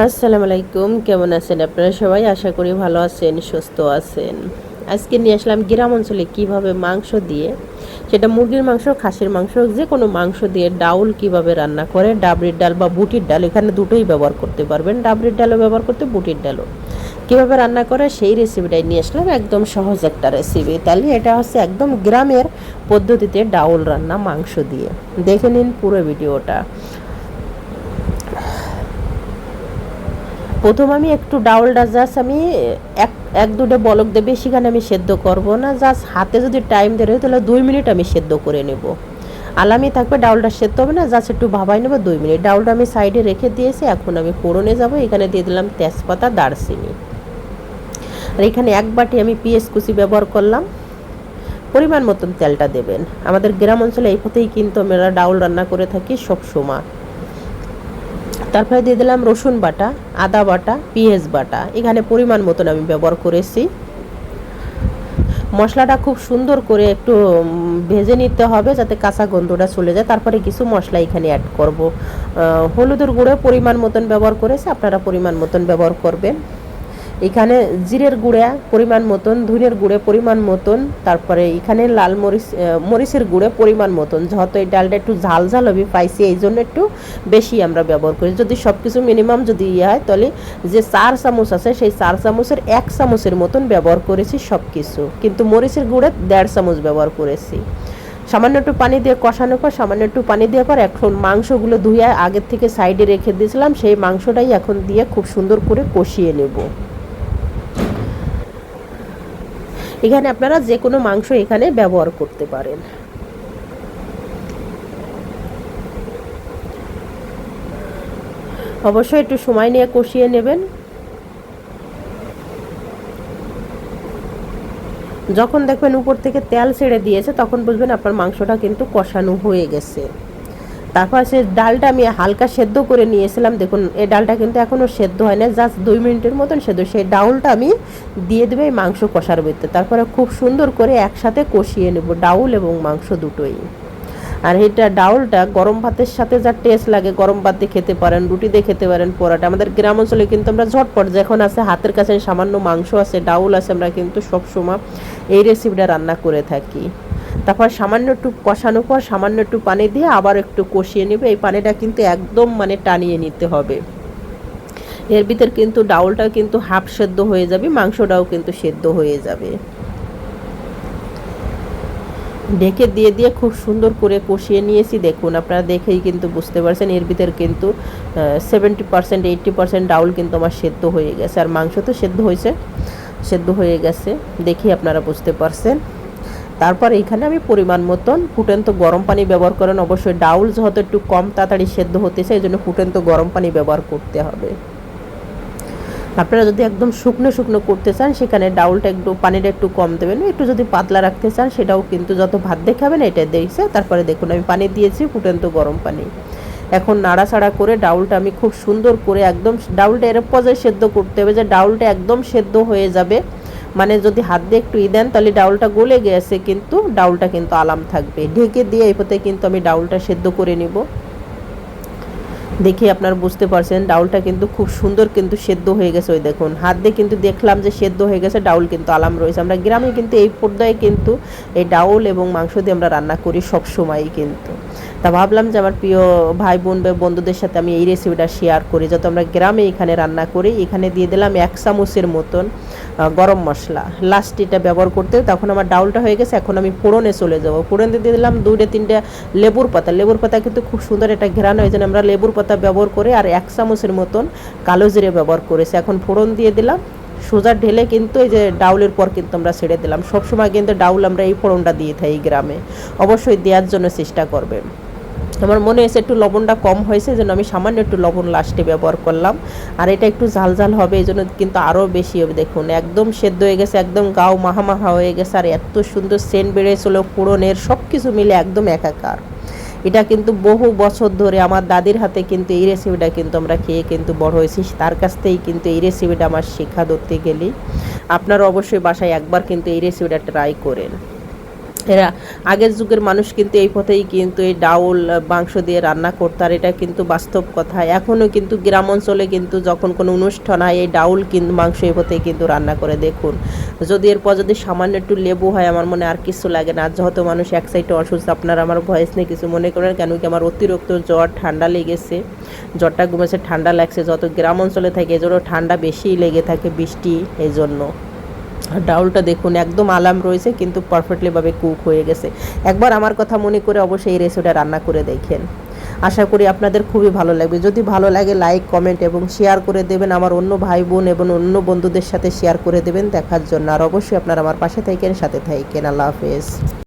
আসসালামু আলাইকুম, কেমন আছেন আপনারা সবাই? আশা করি ভালো আছেন, সুস্থ আছেন। আজকে নিয়ে আসলাম গ্রাম অঞ্চলে কীভাবে মাংস দিয়ে, সেটা মুরগির মাংস, খাসির মাংস যে কোনো মাংস দিয়ে ডাউল কীভাবে রান্না করে ডাবরির ডাল বা বুটির ডাল, এখানে দুটোই ব্যবহার করতে পারবেন। ডাবরির ডালও ব্যবহার করতে, বুটির ডালও। কীভাবে রান্না করে, সেই রেসিপিটাই নিয়ে আসলাম, একদম সহজ একটা রেসিপি তাহলে এটা হচ্ছে একদম গ্রামের পদ্ধতিতে ডাউল রান্না মাংস দিয়ে। দেখে নিন পুরো ভিডিওটা। প্রথম আমি একটু ডাউলটা জাস্ট আমি এক এক দুটো বলক দিয়ে বেশিখানে আমি সেদ্ধ করব না জাস্ট হাতে যদি টাইম দেয় তাহলে দুই মিনিট আমি সেদ্ধ করে নেব। আলামি থাকবে ডাউলটা সেদ্ধ হবে না জাস্ট একটু ভাবাই নেব দুই মিনিট। ডাউলটা আমি সাইডে রেখে দিয়েছি, এখন আমি ফোড়নে যাব, এখানে দিয়ে দিলাম তেজপাতা, দারচিনি। আর এখানে এক বাটি আমি পিএস কুচি ব্যবহার করলাম। পরিমাণ মতন তেলটা দেবেন। আমাদের গ্রাম অঞ্চলে এই পথেই কিন্তু আমরা ডাউল রান্না করে থাকি সব সময়। তারপরে দিয়ে দিলাম রসুন বাটা, আদা বাটা, পেঁয়াজ বাটা। এখানে পরিমাণ মতন আমি ব্যবহার করেছি। মশলাটা খুব সুন্দর করে একটু ভেজে নিতে হবে যাতে কাঁচা গন্ধটা চলে যায়। তারপরে কিছু মশলা এখানে অ্যাড করব। হলুদের গুঁড়ো পরিমাণ মতন ব্যবহার করেছে, আপনারা পরিমাণ মতন ব্যবহার করবেন। এখানে জিরের গুঁড়া পরিমাণ মতন, ধুনের গুঁড়ে পরিমাণ মতন, তারপরে এখানে লাল মরিচ মরিচের গুঁড়ে পরিমাণ মতন। যেহেতু এই ডালটা একটু ঝাল ঝাল হবে, পাইছি, এই জন্য একটু বেশি আমরা ব্যবহার করি। যদি সব কিছু মিনিমাম যদি ইয়ে হয়, তাহলে যে চার চামচ আছে, সেই চার চামচের এক চামচের মতন ব্যবহার করেছি সব কিছু কিন্তু মরিচের গুঁড়ে দেড় চামচ ব্যবহার করেছি। সামান্য একটু পানি দিয়ে কষানোর পর, সামান্য একটু পানি দেওয়ার পর, এখন মাংসগুলো ধুয়ে আগের থেকে সাইডে রেখে দিয়েছিলাম, সেই মাংসটাই এখন দিয়ে খুব সুন্দর করে কষিয়ে নেব। এখানে আপনারা যে কোনো মাংস এখানে ব্যবহার করতে পারেন। অবশ্যই একটু সময় নিয়ে কষিয়ে নেবেন। যখন দেখবেন উপর থেকে তেল ছেড়ে দিয়েছে, তখন বুঝবেন আপনার মাংসটা কিন্তু কষানো হয়ে গেছে। তারপর সে ডালটা আমি হালকা সেদ্ধ করে নিয়েছিলাম। দেখুন, এই ডালটা কিন্তু এখনও সেদ্ধ হয় না জাস্ট দুই মিনিটের মতন সেদ্ধ। সেই ডাউলটা আমি দিয়ে দেবে এই মাংস কষার ভিতরে। তারপরে খুব সুন্দর করে একসাথে কষিয়ে নেব, ডাউল এবং মাংস দুটোই। আর এটা ডাউলটা গরম ভাতের সাথে যা টেস্ট লাগে, গরম ভাত দিয়ে খেতে পারেন, রুটি দিয়ে খেতে পারেন, পরাটা। আমাদের গ্রাম অঞ্চলে কিন্তু আমরা ঝটপট, যখন আছে হাতের কাছে সামান্য মাংস আছে, ডাউল আছে, আমরা কিন্তু সবসময় এই রেসিপিটা রান্না করে থাকি। তারপর সামান্য একটু কষানোর পর সামান্য একটু পানি দিয়ে আবার একটু কষিয়ে নেবে। এই পানিটা কিন্তু একদম মানে টানিয়ে নিতে হবে। এর ভিতর কিন্তু ডাউলটাও কিন্তু হাফ সেদ্ধ হয়ে যাবে, মাংসটাও কিন্তু সেদ্ধ হয়ে যাবে। ঢেকে দিয়ে দিয়ে খুব সুন্দর করে কষিয়ে নিয়েছি। দেখুন, আপনারা দেখেই কিন্তু বুঝতে পারছেন, এর ভিতর কিন্তু সেভেন্টি পার্সেন্ট এইট্টি পার্সেন্ট ডাউল কিন্তু আমার সেদ্ধ হয়ে গেছে। আর মাংস তো সেদ্ধ হয়েছে, সেদ্ধ হয়ে গেছে দেখি আপনারা বুঝতে পারছেন। তারপর এইখানে আমি পরিমাণ মতন ফুটেন্ত গরম পানি ব্যবহার করেন। অবশ্যই ডাউল যেহেতু একটু কম তাড়াতাড়ি সেদ্ধ হতে চাই এই জন্য ফুটেন্ত গরম পানি ব্যবহার করতে হবে। আপনারা যদি একদম শুকনো শুকনো করতে চান, সেখানে ডাউলটা একটু, পানিটা একটু কম দেবেন। একটু যদি পাতলা রাখতে চান, সেটাও কিন্তু যত ভাত দেখাবেন এটা দিয়েছে। তারপরে দেখুন, আমি পানি দিয়েছি ফুটেন্ত গরম পানি। এখন নাড়াচাড়া করে ডাউলটা আমি খুব সুন্দর করে একদম, ডাউলটা এর পর্যায়ে সেদ্ধ করতে হবে যে ডাউলটা একদম সেদ্ধ হয়ে যাবে। মানে যদি হাত দিয়ে একটু ই দেন, তাহলে ডাউলটা গলে গেছে, কিন্তু ডাউলটা কিন্তু আলাম থাকবে। ঢেকে দিয়ে এই পথে কিন্তু আমি ডাউলটা সেদ্ধ করে নিব। দেখি আপনার বুঝতে পারছেন, ডাউলটা কিন্তু খুব সুন্দর কিন্তু সেদ্ধ হয়ে গেছে, ওই দেখুন। হাত দিয়ে কিন্তু দেখলাম যে সেদ্ধ হয়ে গেছে, ডাউল কিন্তু আলাম রয়েছে। আমরা গ্রামে কিন্তু এই পর্যায়ে কিন্তু এই ডাউল এবং মাংস দিয়ে আমরা রান্না করি সব সময়ই কিন্তু। তা ভাবলাম যে আমার প্রিয় ভাই বোন বা বন্ধুদের সাথে আমি এই রেসিপিটা শেয়ার করি, যত আমরা গ্রামে এখানে রান্না করি। এখানে দিয়ে দিলাম এক চামচের মতন গরম মশলা। লাস্ট এটা ব্যবহার করতে, তখন আমার ডাউলটা হয়ে গেছে, এখন আমি ফোড়নে চলে যাব। ফোড়নে দিয়ে দিলাম দুইটা, তিনটে লেবুর পাতা। লেবুর পাতা কিন্তু খুব সুন্দর একটা ঘেরানো হয়েছে আমরা লেবুর পাতা ব্যবহার করে আর এক চামচের মতন কালো জিরে ব্যবহার করেছি। এখন ফোড়ন দিয়ে দিলাম। সোজা ঢেলে কিন্তু এই যে ডাউলের পর কিন্তু আমরা ছেড়ে দিলাম। সবসময় কিন্তু ডাউল আমরা এই ফোড়নটা দিয়ে থাকি গ্রামে। অবশ্যই দেওয়ার জন্য চেষ্টা করবেন। আমার মনে হয়েছে একটু লবণটা কম হয়েছে জন্য আমি সামান্য একটু লবণ লাস্টে ব্যবহার করলাম। আর এটা একটু ঝাল ঝাল হবে, এই জন্য কিন্তু আরও বেশি হবে। দেখুন, একদম সেদ্ধ হয়ে গেছে, একদম গাও মাহা মাহা হয়ে গেছে, আর এত সুন্দর সেন্ট বেড়েছিল ফোড়নের সব কিছু মিলে একদম একাকার। এটা কিন্তু বহু বছর ধরে আমার দাদির হাতে কিন্তু এই রেসিপিটা কিন্তু আমরা খেয়ে কিন্তু বড় হয়েছি। তার কাছ থেকেই কিন্তু এই রেসিপিটা আমার শেখা ধরতে গেলেই। আপনারা অবশ্যই বাসায় একবার কিন্তু এই রেসিপিটা ট্রাই করেন। এরা আগের যুগের মানুষ কিন্তু এই পথেই কিন্তু এই ডাউল মাংস দিয়ে রান্না করতো, আর এটা কিন্তু বাস্তব কথা। এখনও কিন্তু গ্রাম অঞ্চলে কিন্তু যখন কোনো অনুষ্ঠান হয়, এই ডাউল কিন্তু মাংস এই পথেই কিন্তু রান্না করে। দেখুন, যদি এরপর যদি সামান্য একটু লেবু হয়, আমার মনে আর কিছু লাগে না। আর যত মানুষ এক সাইডে অসুস্থ, আপনারা আমার ভয়েস নিয়ে কিছু মনে করেন কেন কি, আমার অতিরিক্ত জ্বর ঠান্ডা লেগেছে। জ্বরটা ঘুমেছে ঠান্ডা লাগছে। যত গ্রাম অঞ্চলে থাকে এই জন্য ঠান্ডা বেশি লেগে থাকে বৃষ্টি এই জন্য ডাউলটা দেখুন, একদম আলাম রয়েছে, কিন্তু পারফেক্টলিভাবে কুক হয়ে গেছে। একবার আমার কথা মনে করে অবশ্যই এই রেসিপিটা রান্না করে দেখেন। আশা করি আপনাদের খুবই ভালো লাগবে। যদি ভালো লাগে লাইক কমেন্ট এবং শেয়ার করে দেবেন, আমার অন্য ভাই বোন এবং অন্য বন্ধুদের সাথে শেয়ার করে দেবেন দেখার জন্য। আর অবশ্যই আপনারা আমার পাশে থাকেন, সাথে থাকেন। আল্লাহ হাফেজ।